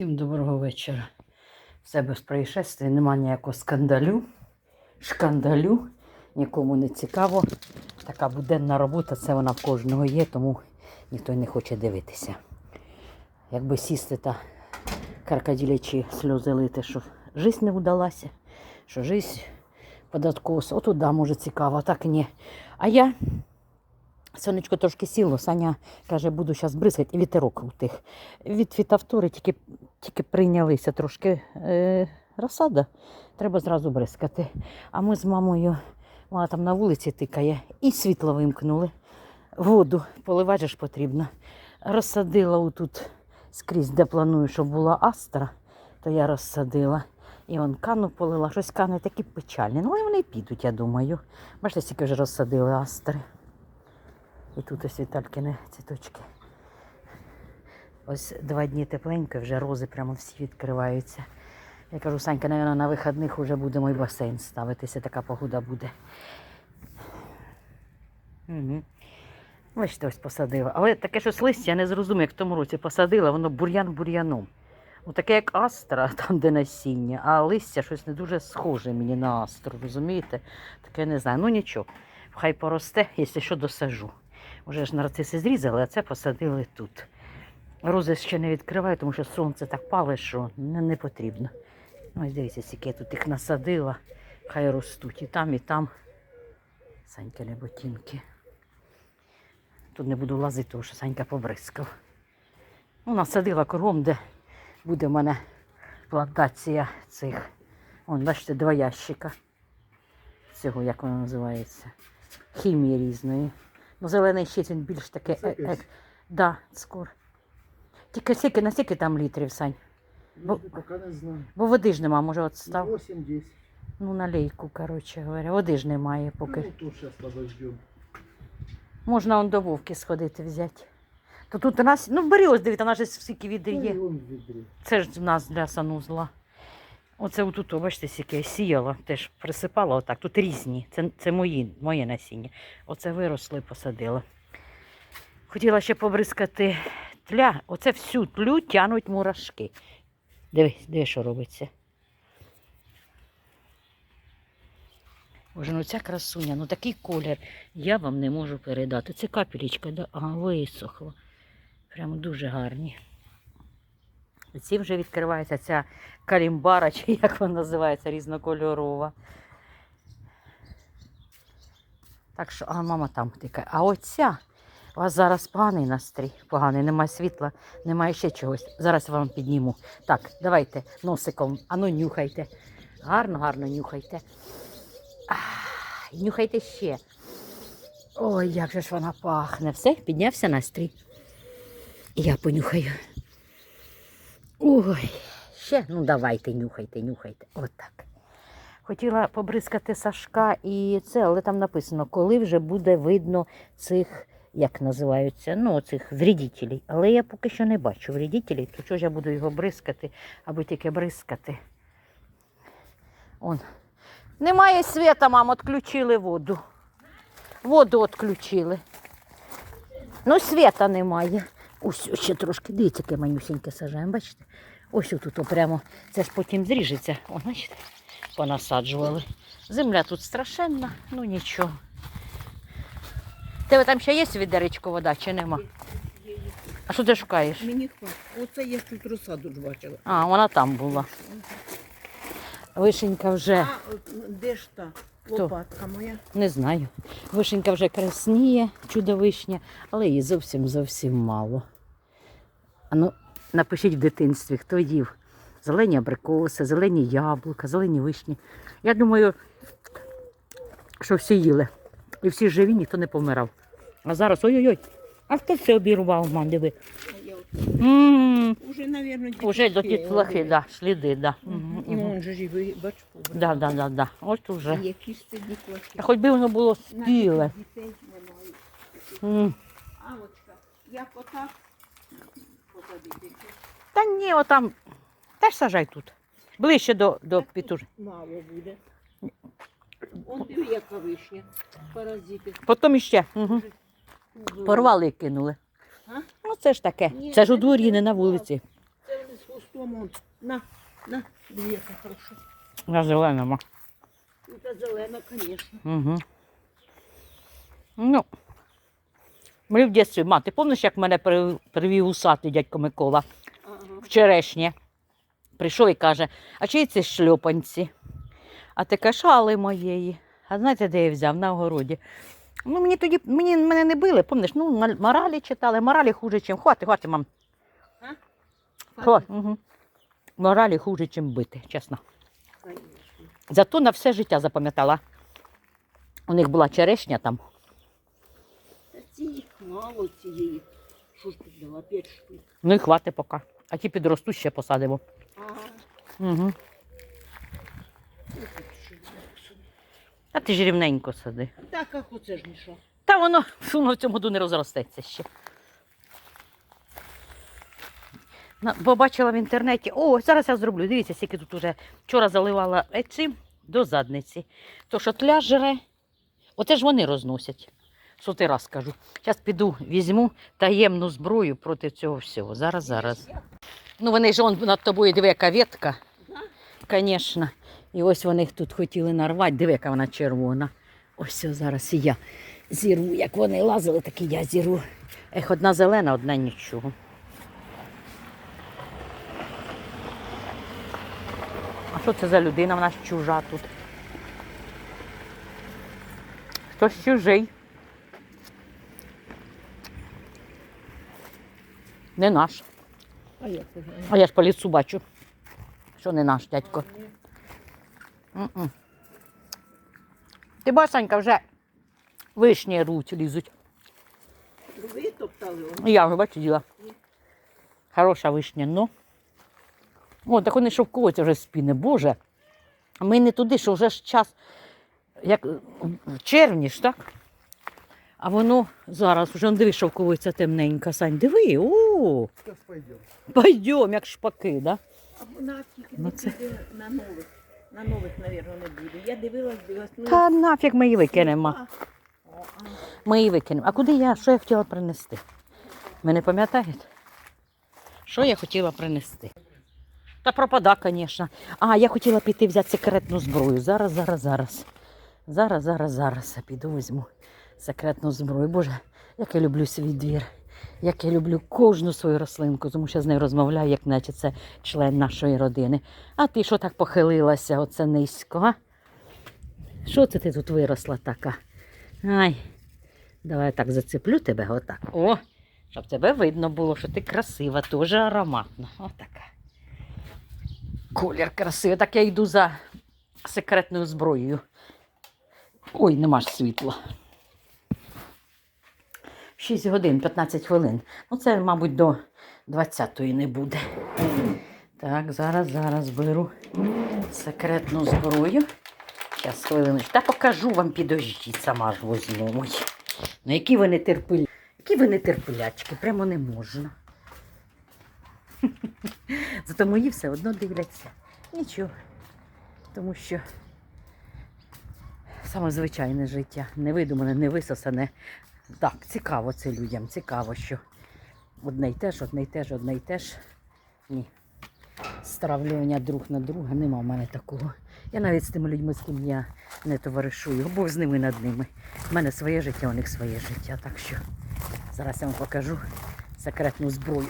Всім доброго вечора. Все без происшествий, нема ніякого скандалю, шкандалю, нікому не цікаво. Така буденна робота, це вона в кожного є, тому ніхто не хоче дивитися. Якби сісти та каркаділячі сльози лити, що жизнь не вдалася, що жизнь податкос. Отут, да, може цікаво, а так ні. А я Сонечко трошки сіло, Саня каже, буду зараз бризкати, вітерок у тих. Від фітавтори тільки, тільки прийнялися трошки е, розсада, треба зразу бризкати. А ми з мамою, вона там на вулиці тикає, і світло вимкнули. Воду поливати потрібно. Розсадила отут скрізь, де планую, щоб була астра, то я розсадила. І он кану полила, щось кани такі печальні. Ну, і вони підуть, я думаю. Бачите, скільки вже розсадили астри. І тут ось Віталькини цвіточки. Ось два дні тепленько, вже рози прямо всі відкриваються. Я кажу, Санька, мабуть, на вихідних вже будемо і басейн ставитися, така погода буде. Угу. Бачите, ось посадила. Але таке щось листя, я не зрозумію, як в тому році посадила, воно бур'ян бур'яном. Ну, таке як астра, там де насіння, а листя щось не дуже схоже мені на астру, розумієте? Таке не знаю. Ну нічого, хай поросте, якщо що досажу. Уже ж нарциси зрізали, а це посадили тут. Рози ще не відкриваю, тому що сонце так палить, що не, не потрібно. Ну, ось дивіться, скільки я тут їх насадила, хай ростуть і там, і там. Санькини ботинки. Тут не буду лазити, тому що Санька побризкав. Ну, насадила кругом, де буде в мене плантація цих. Вон, бачите, два ящика. Цього, як воно називається. Хімії різної. Ну, зелений щит він більш таке. Е, е, да, скоро. Тільки скільки, на скільки там літрів, Сань? Бо- Ну, пока не знаю. Бо води ж нема, може, от став. 8-10. Ну, на лейку, коротше говоря. Води ж немає поки. Ну, тут сейчас подождем. Можна он до вовки сходити взяти. То тут у нас, ну бери ось дивіться, у нас же скільки відер Ну, є. он в ведре. Це ж в нас для санузла. Оце отут, бачите, скільки я сіяла, теж присипала отак. Тут різні. Це, це мої, моє насіння. Оце виросло і посадила. Хотіла ще побризкати тля. Оце всю тлю тянуть мурашки. Дивись, диви, що робиться. Боже, ну ця красуня, ну такий колір я вам не можу передати. Це капелечка, да? ага, висохла. Прямо дуже гарні. Ці вже відкривається ця калімбара, чи як вона називається, різнокольорова. Так що, а мама там тикає. А оця, у вас зараз поганий настрій, поганий, немає світла, немає ще чогось. Зараз я вам підніму. Так, давайте носиком, ану нюхайте. Гарно, гарно нюхайте. Ах, нюхайте ще. Ой, як же ж вона пахне. Все, піднявся настрій. Я понюхаю. Ой, ще, ну давайте, нюхайте, нюхайте. Отак. Хотіла побризкати Сашка і це, але там написано, коли вже буде видно цих, як називаються, ну, цих вредителей. Але я поки що не бачу вредителей, то чого ж я буду його бризкати, аби тільки бризкати. Он. Немає світа, мам, відключили воду. Воду відключили. Ну, світа немає. Ось ще трошки, дивіться, яке манюсіньке сажаємо, бачите? Ось тут прямо, це ж потім зріжеться. О, бачите, понасаджували. Земля тут страшенна, ну нічого. Тебе там ще є відеречко вода чи нема? А що ти шукаєш? Мені хватить. Оце я тут розсаду ж бачила. А, вона там була. Вишенька вже, А де ж та Хто? лопатка моя? не знаю. Вишенька вже красніє, чудовишня, але її зовсім зовсім мало. А ну, напишіть в дитинстві, хто їв зелені абрикоси, зелені яблука, зелені вишні. Я думаю, що всі їли. І всі живі, ніхто не помирав. А зараз ой-ой-ой. А хто це обірвав, мам, диви. Я от, М, уже, навірно, Уже до дітлахи, да, сліди, да. Мгм, Ну, мгм. он же ж і бач, побрав. Да, да, да, да. Ось уже. Які ж це дітлахи. А Хоч би воно було спіле. Дітей немає. М. Алочка, як отак посадити? Та ні, отам. Теж сажай тут. Ближче до, до пітур. Мало буде. Он диви, яка вишня. Паразити. Потім іще. Угу. Порвали і кинули. А? Ну це ж таке. Ні, Це ж у це дворі, не на вулиці. Це вони з хвосту тому на, на, яка хороша. На зеленому. Ну, та зелена, звісно. Угу. Ну. Ми в дитинстві, ма, ти пам'ятаєш, як мене при- привів усатий дядько Микола Ага. в черешні? Прийшов і каже, а чиї це шльопанці? А ти кажеш, шали моєї. А знаєте, де я взяв? На огороді. Ну, мені тоді мені, мене не били, пам'ятаєш, ну, моралі читали, моралі хуже, чим. Хвати, хвати, мам. Хвати. Угу. Моралі хуже, чим бити, чесно. Конечно. Зато на все життя запам'ятала. У них була черешня там. Та ці мало цієї. Що ж тут дала? П'ять штук. Ну і хвати поки. А ті підростуть ще посадимо. Ага. Угу. А ти ж рівненько сади. Так, а оце ж мішо. Та воно, воно в цьому году не розростеться ще. На- Побачила в інтернеті. О, зараз я зроблю. Дивіться, скільки тут уже вчора заливала цим до задниці. То що тля жре, оце ж вони розносять. Сотий раз кажу. Зараз піду, візьму таємну зброю проти цього всього. Зараз, зараз. Ну вони ж он над тобою, диви, яка ветка. Звісно. І ось вони тут хотіли нарвати. Диви, яка вона червона. Ось зараз і я зірву. Як вони лазили, так і я зірву. Ех, одна зелена, одна нічого. Що це за людина? Вона ж чужа тут. Хтось чужий. Не наш. А я ж по лісу бачу, що не наш дядько. М-м. Ти бачиш, вже вишні руть лізуть. Ви топтали. Я вже бачу діла. Хороша вишня, ну. О, так вони шовковуються вже спіни. Боже. Ми не туди, що вже ж час, як в червні ж, так? А воно зараз вже диви, шовковується темненька. Сань, диви, о, пойдем. як шпаки, да? А вона тільки Ну, це- на нових. На нових, мабуть, не буде. Я дивилась, дивилась. Ну, Та нафіг ми її викинемо. а. Ми її викинемо. А куди я? Що я хотіла принести? Ви не пам'ятаєте? Що я хотіла принести? Та пропада, звісно. А, я хотіла піти взяти секретну зброю. Зараз, зараз, зараз. Зараз, зараз, зараз. Я піду візьму секретну зброю. Боже, як я люблю свій двір. Як я люблю кожну свою рослинку, тому що я з нею розмовляю, як наче це член нашої родини. А ти що так похилилася, оце низько? Що це ти тут виросла така? Ай, давай я так зацеплю тебе, отак. О, щоб тебе видно було, що ти красива, дуже ароматна. Отака. Колір красивий. Так я йду за секретною зброєю. Ой, нема ж світла. 6 годин, 15 хвилин. Ну, це, мабуть, до 20-ї не буде. Так, зараз, зараз беру секретну зброю. Зараз хвилиночку. Та покажу вам підождіть, сама ж возьму. Ну, які ви не терпилі. Які ви не терпілячки, прямо не можна. Зато мої все одно дивляться. Нічого. Тому що саме звичайне життя, невидумане, невисосане. Так, цікаво це людям, цікаво, що одне й те ж, одне й те ж, одне й те ж. Ні. Стравлювання друг на друга нема в мене такого. Я навіть з тими людьми, з ким я не товаришую, Бог з ними над ними. У мене своє життя, у них своє життя. Так що зараз я вам покажу секретну зброю.